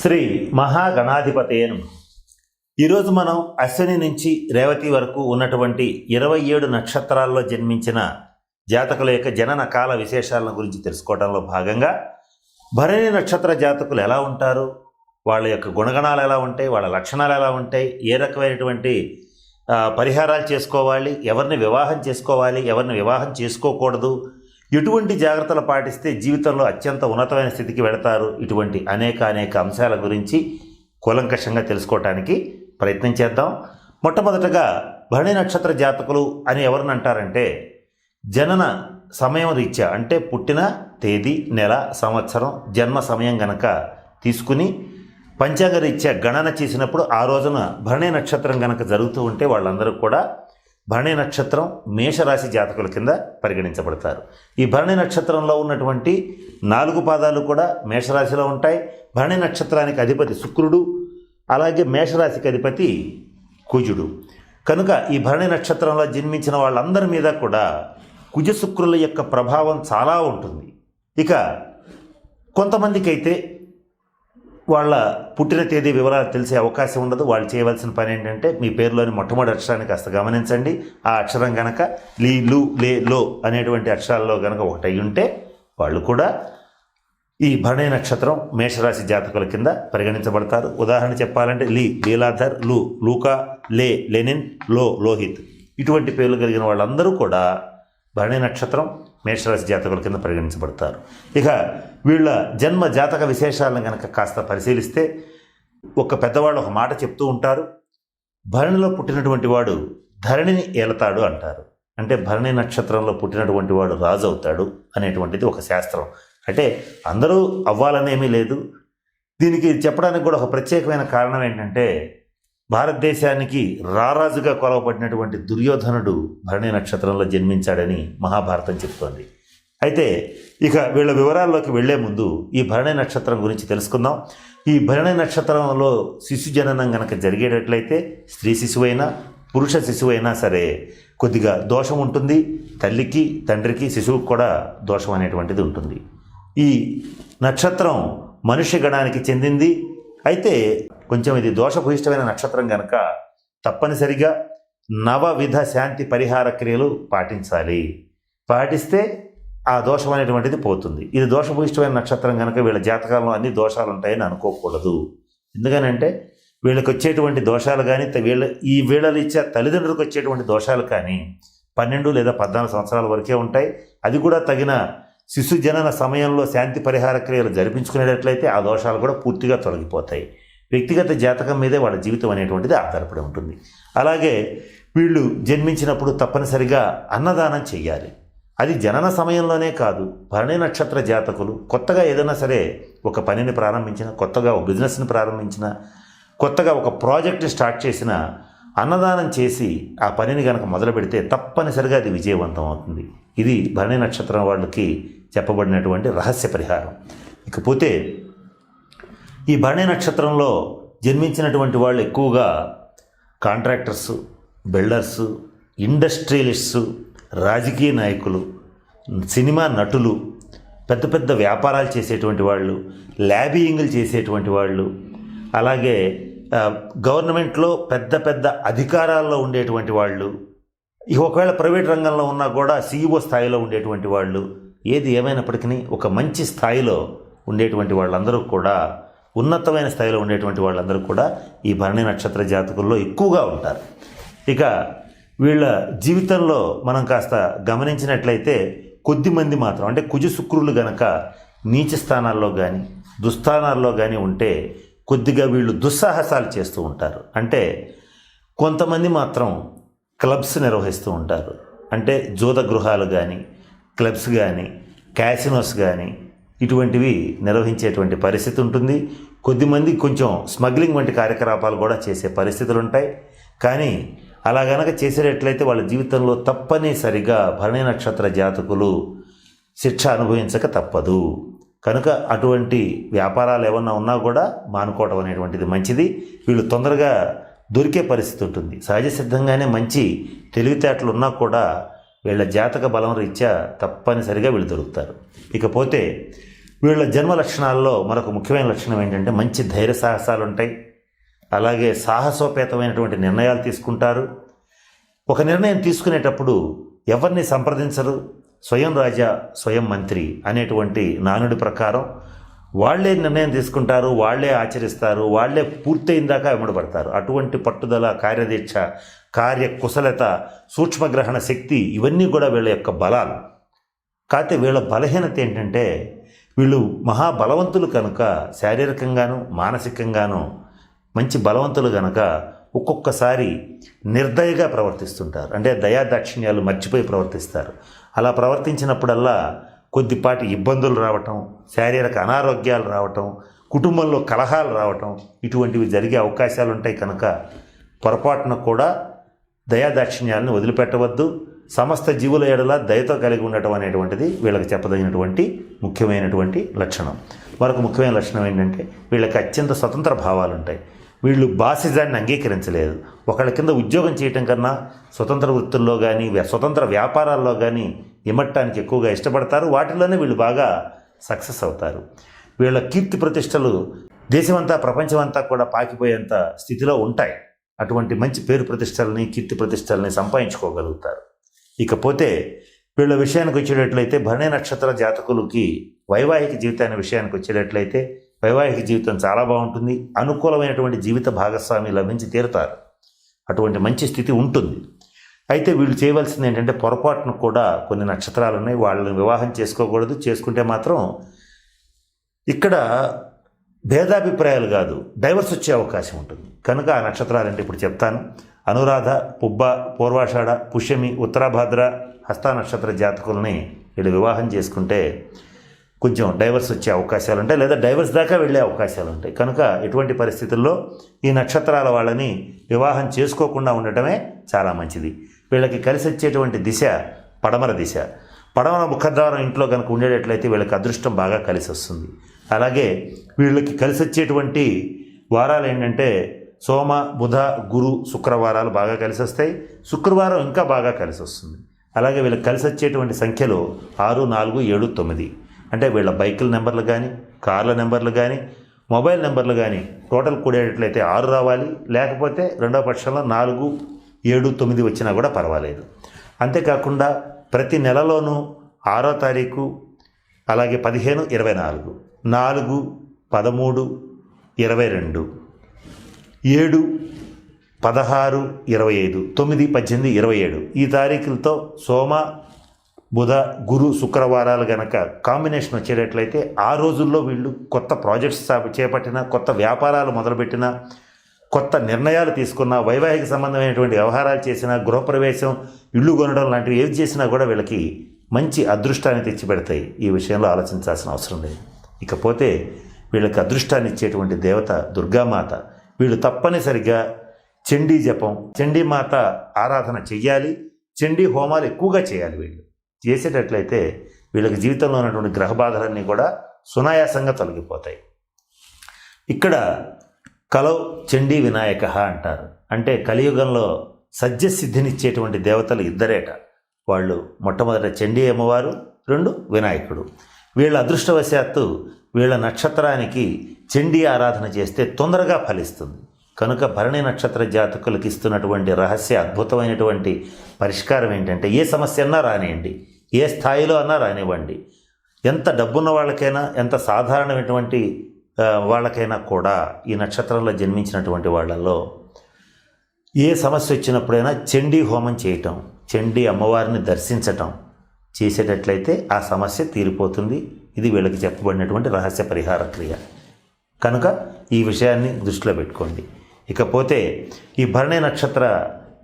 శ్రీ మహాగణాధిపతేను ఈరోజు మనం అశ్విని నుంచి రేవతి వరకు ఉన్నటువంటి ఇరవై ఏడు నక్షత్రాల్లో జన్మించిన జాతకుల యొక్క జనన కాల విశేషాలను గురించి తెలుసుకోవడంలో భాగంగా భరణి నక్షత్ర జాతకులు ఎలా ఉంటారు? వాళ్ళ యొక్క గుణగణాలు ఎలా ఉంటాయి? వాళ్ళ లక్షణాలు ఎలా ఉంటాయి? ఏ రకమైనటువంటి పరిహారాలు చేసుకోవాలి? ఎవరిని వివాహం చేసుకోవాలి? ఎవరిని వివాహం చేసుకోకూడదు? ఎటువంటి జాగ్రత్తలు పాటిస్తే జీవితంలో అత్యంత ఉన్నతమైన స్థితికి వెళతారు ఇటువంటి అనేక అనేక అంశాల గురించి కూలంకషంగా తెలుసుకోవటానికి ప్రయత్నం చేద్దాం. మొట్టమొదటగా భరణి నక్షత్ర జాతకులు అని ఎవరిని అంటారంటే జనన సమయం రీత్యా అంటే పుట్టిన తేదీ నెల సంవత్సరం జన్మ సమయం గనక తీసుకుని పంచాంగ రీత్యా గణన చేసినప్పుడు ఆ రోజున భరణి నక్షత్రం గనక జరుగుతూ ఉంటే వాళ్ళందరూ కూడా భరణి నక్షత్రం మేషరాశి జాతకుల కింద పరిగణించబడతారు. ఈ భరణి నక్షత్రంలో ఉన్నటువంటి నాలుగు పాదాలు కూడా మేషరాశిలో ఉంటాయి. భరణి నక్షత్రానికి అధిపతి శుక్రుడు అలాగే మేషరాశికి అధిపతి కుజుడు. కనుక ఈ భరణి నక్షత్రంలో జన్మించిన వాళ్ళందరి మీద కూడా కుజ శుక్రుల యొక్క ప్రభావం చాలా ఉంటుంది. ఇక కొంతమందికైతే వాళ్ళ పుట్టిన తేదీ వివరాలు తెలిసే అవకాశం ఉండదు. వాళ్ళు చేయవలసిన పని ఏంటంటే మీ పేరులోని మొట్టమొదటి అక్షరాన్ని కాస్త గమనించండి. ఆ అక్షరం గనక లీ లు లే లో అనేటువంటి అక్షరాల్లో గనక ఒకటై ఉంటే వాళ్ళు కూడా ఈ భరణి నక్షత్రం మేషరాశి జాతకుల కింద పరిగణించబడతారు. ఉదాహరణ చెప్పాలంటే లీ లీలాధర్లు లూకా లే లెనిన్లో లోహిత్ ఇటువంటి పేర్లు కలిగిన వాళ్ళందరూ కూడా భరణి నక్షత్రం మేషరాశి జాతకుల కింద పరిగణించబడతారు. ఇక వీళ్ళ జన్మ జాతక విశేషాలను కనుక కాస్త పరిశీలిస్తే ఒక పెద్దవాళ్ళు ఒక మాట చెప్తూ ఉంటారు. భరణిలో పుట్టినటువంటి వాడు ధరణిని ఏలతాడు అంటారు. అంటే భరణి నక్షత్రంలో పుట్టినటువంటి వాడు రాజు అవుతాడు అనేటువంటిది ఒక శాస్త్రం. అంటే అందరూ అవ్వాలనేమీ లేదు. దీనికి చెప్పడానికి కూడా ఒక ప్రత్యేకమైన కారణం ఏంటంటే భారతదేశానికి రారాజుగా కొలవబడినటువంటి దుర్యోధనుడు భరణి నక్షత్రంలో జన్మించాడని మహాభారతం చెప్తోంది. అయితే ఇక వీళ్ళ వివరాల్లోకి వెళ్ళే ముందు ఈ భరణి నక్షత్రం గురించి తెలుసుకుందాం. ఈ భరణి నక్షత్రంలో శిశు జననం గనక జరిగేటట్లయితే స్త్రీ శిశువైనా పురుష శిశువైనా సరే కొద్దిగా దోషం ఉంటుంది. తల్లికి తండ్రికి శిశువుకు కూడా దోషం అనేటువంటిది ఉంటుంది. ఈ నక్షత్రం మనుష్య గణానికి చెందింది. అయితే కొంచెం ఇది దోషభూయిష్టమైన నక్షత్రం కనుక తప్పనిసరిగా నవవిధ శాంతి పరిహార క్రియలు పాటించాలి. పాటిస్తే ఆ దోషం అనేటువంటిది పోతుంది. ఇది దోషభూయిష్టమైన నక్షత్రం కనుక వీళ్ళ జాతకాల్లో అన్ని దోషాలు ఉంటాయని అనుకోకూడదు. ఎందుకనంటే వీళ్ళకి వచ్చేటువంటి దోషాలు కానీ వీళ్ళ ఈ వీళ్ళలు ఇచ్చే తల్లిదండ్రులకు వచ్చేటువంటి దోషాలు కానీ పన్నెండు లేదా పద్నాలుగు సంవత్సరాల వరకే ఉంటాయి. అది కూడా తగిన శిశు జనన సమయంలో శాంతి పరిహార క్రియలు జరిపించుకునేటట్లయితే ఆ దోషాలు కూడా పూర్తిగా తొలగిపోతాయి. వ్యక్తిగత జాతకం మీదే వాళ్ళ జీవితం అనేటువంటిది ఆధారపడి ఉంటుంది. అలాగే వీళ్ళు జన్మించినప్పుడు తప్పనిసరిగా అన్నదానం చేయాలి అది జనన సమయంలోనే కాదు భరణి నక్షత్ర జాతకులు కొత్తగా ఏదైనా సరే ఒక పనిని ప్రారంభించిన కొత్తగా ఒక బిజినెస్ని ప్రారంభించిన కొత్తగా ఒక ప్రాజెక్ట్ స్టార్ట్ చేసిన అన్నదానం చేసి ఆ పనిని కనుక మొదలు పెడితే తప్పనిసరిగా అది విజయవంతం అవుతుంది. ఇది భరణి నక్షత్రం వాళ్ళకి చెప్పబడినటువంటి రహస్య పరిహారం. ఇకపోతే ఈ భరణి నక్షత్రంలో జన్మించినటువంటి వాళ్ళు ఎక్కువగా కాంట్రాక్టర్స్ బిల్డర్స్ ఇండస్ట్రియలిస్ట్స్ రాజకీయ నాయకులు సినిమా నటులు పెద్ద పెద్ద వ్యాపారాలు చేసేటువంటి వాళ్ళు ల్యాబియింగ్లు చేసేటువంటి వాళ్ళు అలాగే గవర్నమెంట్లో పెద్ద పెద్ద అధికారాల్లో ఉండేటువంటి వాళ్ళు ఒకవేళ ప్రైవేట్ రంగంలో ఉన్నా కూడా సీఈఓ స్థాయిలో ఉండేటువంటి వాళ్ళు ఏది ఏమైనప్పటికీ ఒక మంచి స్థాయిలో ఉండేటువంటి వాళ్ళందరూ కూడా ఉన్నతమైన స్థాయిలో ఉండేటువంటి వాళ్ళందరూ కూడా ఈ భరణి నక్షత్ర జాతకుల్లో ఎక్కువగా ఉంటారు. ఇక వీళ్ళ జీవితంలో మనం కాస్త గమనించినట్లయితే కొద్దిమంది మాత్రం అంటే కుజ శుక్రులు గనక నీచ స్థానాల్లో కానీ దుస్థానాల్లో కానీ ఉంటే కొద్దిగా వీళ్ళు దుస్సాహసాలు చేస్తూ ఉంటారు. అంటే కొంతమంది మాత్రం క్లబ్స్ నిర్వహిస్తూ ఉంటారు. అంటే జూద గృహాలు కానీ క్లబ్స్ కానీ క్యాసినోస్ కానీ ఇటువంటివి నిర్వహించేటువంటి పరిస్థితి ఉంటుంది. కొద్దిమంది కొంచెం స్మగ్లింగ్ వంటి కార్యకలాపాలు కూడా చేసే పరిస్థితులు ఉంటాయి. కానీ అలా గనక చేసేటట్లయితే వాళ్ళ జీవితంలో తప్పనిసరిగా భరణి నక్షత్ర జాతకులు శిక్ష అనుభవించక తప్పదు. కనుక అటువంటి వ్యాపారాలు ఏమన్నా ఉన్నా కూడా మానుకోవడం అనేటువంటిది మంచిది. వీళ్ళు తొందరగా దొరికే పరిస్థితి ఉంటుంది. సహజ సిద్ధంగానే మంచి తెలివితేటలు ఉన్నా కూడా వీళ్ళ జాతక బలం రీత్యా తప్పనిసరిగా వీళ్ళు దొరుకుతారు. ఇకపోతే వీళ్ళ జన్మ లక్షణాల్లో మరొక ముఖ్యమైన లక్షణం ఏంటంటే మంచి ధైర్య సాహసాలు ఉంటాయి అలాగే సాహసోపేతమైనటువంటి నిర్ణయాలు తీసుకుంటారు. ఒక నిర్ణయం తీసుకునేటప్పుడు ఎవరిని సంప్రదించరు? స్వయం రాజా స్వయం మంత్రి అనేటువంటి నానుడి ప్రకారం వాళ్ళే నిర్ణయం తీసుకుంటారు వాళ్ళే ఆచరిస్తారు వాళ్ళే పూర్తయిందాక వెంబడబడతారు అటువంటి పట్టుదల కార్యదీక్ష కార్య కుశలత సూక్ష్మగ్రహణ శక్తి ఇవన్నీ కూడా వీళ్ళ యొక్క బలాలు. కాకపోతే వీళ్ళ బలహీనత ఏంటంటే వీళ్ళు మహాబలవంతులు కనుక శారీరకంగాను మానసికంగాను మంచి బలవంతులు కనుక ఒక్కొక్కసారి నిర్దయగా ప్రవర్తిస్తుంటారు. అంటే దయాదాక్షిణ్యాలు మర్చిపోయి ప్రవర్తిస్తారు. అలా ప్రవర్తించినప్పుడల్లా కొద్దిపాటి ఇబ్బందులు రావటం శారీరక అనారోగ్యాలు రావటం కుటుంబంలో కలహాలు రావటం ఇటువంటివి జరిగే అవకాశాలు ఉంటాయి కనుక పొరపాటున కూడా దయాదాక్షిణ్యాలను వదిలిపెట్టవద్దు. సమస్త జీవుల ఎడల దయతో కలిగి ఉండటం అనేటువంటిది వీళ్ళకి చెప్పదగినటువంటి ముఖ్యమైనటువంటి లక్షణం. మరొక ముఖ్యమైన లక్షణం ఏంటంటే వీళ్ళకి అత్యంత స్వతంత్ర భావాలు ఉంటాయి వీళ్ళు బాసిజాన్ని అంగీకరించలేదు. ఒకళ్ళ కింద ఉద్యోగం చేయటం కన్నా స్వతంత్ర వృత్తుల్లో కానీ స్వతంత్ర వ్యాపారాల్లో కానీ ఇమట్టడానికి ఎక్కువగా ఇష్టపడతారు. వాటిలోనే వీళ్ళు బాగా సక్సెస్ అవుతారు. వీళ్ళ కీర్తి ప్రతిష్టలు దేశమంతా ప్రపంచమంతా కూడా పాకిపోయేంత స్థితిలో ఉంటాయి. అటువంటి మంచి పేరు ప్రతిష్టలని కీర్తి ప్రతిష్టలని సంపాదించుకోగలుగుతారు. ఇకపోతే వీళ్ళ విషయానికి వచ్చేటట్లయితే భరణి నక్షత్ర జాతకులకి వైవాహిక జీవితాన్ని విషయానికి వచ్చేటట్లయితే వైవాహిక జీవితం చాలా బాగుంటుంది. అనుకూలమైనటువంటి జీవిత భాగస్వామి లభించి తీరుతారు. అటువంటి మంచి స్థితి ఉంటుంది. అయితే వీళ్ళు చేయవలసింది ఏంటంటే పొరపాటును కూడా కొన్ని నక్షత్రాలు ఉన్నాయి వాళ్ళని వివాహం చేసుకోకూడదు. చేసుకుంటే మాత్రం ఇక్కడ భేదాభిప్రాయాలు కాదు డైవర్స్ వచ్చే అవకాశం ఉంటుంది. కనుక ఆ నక్షత్రాలంటే ఇప్పుడు చెప్తాను. అనురాధ పుబ్బ పూర్వాషాఢ పుష్యమి ఉత్తరాభాద్ర హస్త నక్షత్ర జాతకుల్ని వీళ్ళు వివాహం చేసుకుంటే కొంచెం డైవర్స్ వచ్చే అవకాశాలు ఉంటాయి లేదా డైవర్స్ దాకా వెళ్ళే అవకాశాలు ఉంటాయి. కనుక ఎటువంటి పరిస్థితుల్లో ఈ నక్షత్రాల వాళ్ళని వివాహం చేసుకోకుండా ఉండటమే చాలా మంచిది. వీళ్ళకి కలిసి వచ్చేటువంటి దిశ పడమర దిశ. పడమర ముఖద్వారం ఇంట్లో కనుక ఉండేటట్లయితే వీళ్ళకి అదృష్టం బాగా కలిసి వస్తుంది. అలాగే వీళ్ళకి కలిసి వచ్చేటువంటి వారాలు ఏంటంటే సోమ బుధ గురు శుక్రవారాలు బాగా కలిసి వస్తాయి శుక్రవారం ఇంకా బాగా కలిసి వస్తుంది అలాగే వీళ్ళకి కలిసి వచ్చేటువంటి సంఖ్యలు ఆరు నాలుగు ఏడు తొమ్మిది. అంటే వీళ్ళ బైకుల నెంబర్లు కానీ కార్ల నెంబర్లు కానీ మొబైల్ నెంబర్లు కానీ టోటల్ కూడేటట్లయితే ఆరు రావాలి. లేకపోతే రెండవ పక్షంలో నాలుగు ఏడు తొమ్మిది వచ్చినా కూడా పర్వాలేదు. అంతేకాకుండా ప్రతి నెలలోనూ ఆరో తారీఖు అలాగే పదిహేను ఇరవై నాలుగు. నాలుగు పదమూడు ఇరవై రెండు. ఏడు పదహారు ఇరవై ఐదు. తొమ్మిది పద్దెనిమిది ఇరవై ఏడు. ఈ తారీఖులతో సోమ బుధ గురు శుక్రవారాలు గనక కాంబినేషన్ వచ్చేటట్లయితే ఆ రోజుల్లో వీళ్ళు కొత్త ప్రాజెక్ట్స్ చేపట్టిన కొత్త వ్యాపారాలు మొదలుపెట్టిన కొత్త నిర్ణయాలు తీసుకున్న వైవాహిక సంబంధమైనటువంటి వ్యవహారాలు చేసిన గృహప్రవేశం ఇల్లు కొనడం లాంటివి ఏది చేసినా కూడా వీళ్ళకి మంచి అదృష్టాన్ని తెచ్చిపెడతాయి. ఈ విషయంలో ఆలోచించాల్సిన అవసరం లేదు. ఇకపోతే వీళ్ళకి అదృష్టాన్ని ఇచ్చేటువంటి దేవత దుర్గామాత. వీళ్ళు తప్పనిసరిగా చండీ జపం చండీమాత ఆరాధన చెయ్యాలి చండీ హోమాలు ఎక్కువగా చేయాలి వీళ్ళు. చేసేటట్లయితే వీళ్ళకి జీవితంలో ఉన్నటువంటి గ్రహ బాధలన్నీ కూడా సునాయాసంగా తొలగిపోతాయి. ఇక్కడ కలౌ చండీ వినాయక అంటారు. అంటే కలియుగంలో సజ్జసిద్ధినిచ్చేటువంటి దేవతలు ఇద్దరేట. వాళ్ళు మొట్టమొదట చండీ అమ్మవారు రెండు వినాయకుడు. వీళ్ళ అదృష్టవశాత్తు వీళ్ళ నక్షత్రానికి చండీ ఆరాధన చేస్తే తొందరగా ఫలిస్తుంది. కనుక భరణి నక్షత్ర జాతకులకు ఇస్తున్నటువంటి రహస్య అద్భుతమైనటువంటి పరిష్కారం ఏంటంటే ఏ సమస్య అన్నా రానియండి. ఏ స్థాయిలో అన్నా రానివ్వండి. ఎంత డబ్బున్న వాళ్ళకైనా ఎంత సాధారణమైనటువంటి వాళ్ళకైనా కూడా ఈ నక్షత్రంలో జన్మించినటువంటి వాళ్ళల్లో ఏ సమస్య వచ్చినప్పుడైనా చండీ హోమం చేయటం చండీ అమ్మవారిని దర్శించటం చేసేటట్లయితే ఆ సమస్య తీరిపోతుంది. ఇది వీళ్ళకి చెప్పబడినటువంటి రహస్య పరిహార క్రియ. కనుక ఈ విషయాన్ని దృష్టిలో పెట్టుకోండి. ఇకపోతే ఈ భరణి నక్షత్ర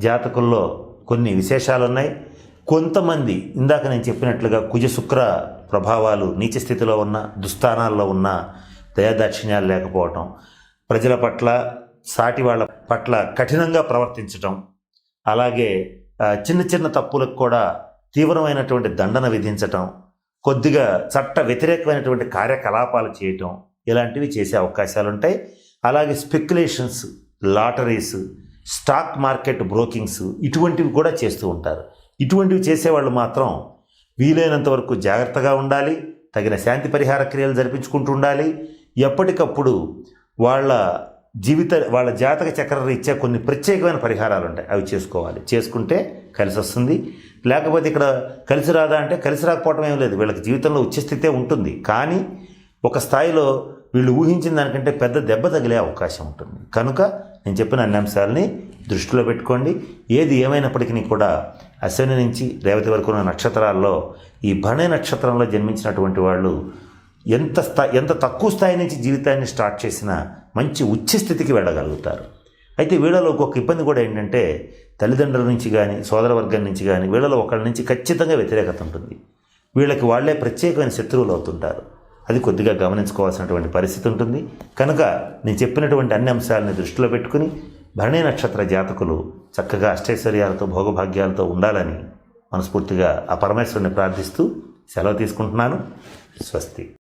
జాతకుల్లో కొన్ని విశేషాలు ఉన్నాయి కొంతమంది ఇందాక నేను చెప్పినట్లుగా కుజ శుక్ర ప్రభావాలు నీచ స్థితిలో ఉన్న దుస్థానాల్లో ఉన్న దయాదాక్షిణ్యాలు లేకపోవటం ప్రజల పట్ల సాటి వాళ్ళ పట్ల కఠినంగా ప్రవర్తించటం అలాగే చిన్న చిన్న తప్పులకు కూడా తీవ్రమైనటువంటి దండన విధించటం కొద్దిగా చట్ట వ్యతిరేకమైనటువంటి కార్యకలాపాలు చేయటం ఇలాంటివి చేసే అవకాశాలు ఉంటాయి అలాగే speculations lotteries stock market brokings ఇటువంటివి కూడా చేస్తూ ఉంటారు. ఇటువంటివి చేసేవాళ్ళు మాత్రం వీలైనంత వరకు జాగ్రత్తగా ఉండాలి తగిన శాంతి పరిహార క్రియలు జరిపించుకుంటూ ఉండాలి. ఎప్పటికప్పుడు వాళ్ళ జీవిత వాళ్ళ జాతక చక్ర ఇచ్చే కొన్ని ప్రత్యేకమైన పరిహారాలు ఉంటాయి అవి చేసుకోవాలి. చేసుకుంటే కలిసి వస్తుంది లేకపోతే ఇక్కడ కలిసి రాదా అంటే కలిసి రాకపోవటం ఏం లేదు. వీళ్ళకి జీవితంలో ఉచ్చస్థితే ఉంటుంది. కానీ ఒక స్థాయిలో వీళ్ళు ఊహించిన దానికంటే పెద్ద దెబ్బ తగిలే అవకాశం ఉంటుంది. కనుక నేను చెప్పిన అన్ని అంశాలని దృష్టిలో పెట్టుకోండి. ఏది ఏమైనప్పటికీ కూడా అశ్విని నుంచి రేవతి వరకు ఉన్న నక్షత్రాల్లో ఈ భరణి నక్షత్రంలో జన్మించినటువంటి వాళ్ళు ఎంత స్థాయి ఎంత తక్కువ స్థాయి నుంచి జీవితాన్ని స్టార్ట్ చేసినా మంచి ఉచ్చ స్థితికి వెళ్ళగలుగుతారు. అయితే వీళ్ళలో ఒక్కొక్క ఇబ్బంది కూడా ఏంటంటే తల్లిదండ్రుల నుంచి కానీ సోదరవర్గం నుంచి కానీ వీళ్ళలో ఒకళ్ళ నుంచి ఖచ్చితంగా వ్యతిరేకత ఉంటుంది. వీళ్ళకి వాళ్ళే ప్రత్యేకమైన శత్రువులు అవుతుంటారు. అది కొద్దిగా గమనించుకోవాల్సినటువంటి పరిస్థితి ఉంటుంది. కనుక నేను చెప్పినటువంటి అన్ని అంశాలని దృష్టిలో పెట్టుకుని భరణి నక్షత్ర జాతకులు చక్కగా అష్టైశ్వర్యాలతో భోగభాగ్యాలతో ఉండాలని మనస్ఫూర్తిగా ఆ పరమేశ్వరుని ప్రార్థిస్తూ సెలవు తీసుకుంటున్నాను. స్వస్తి.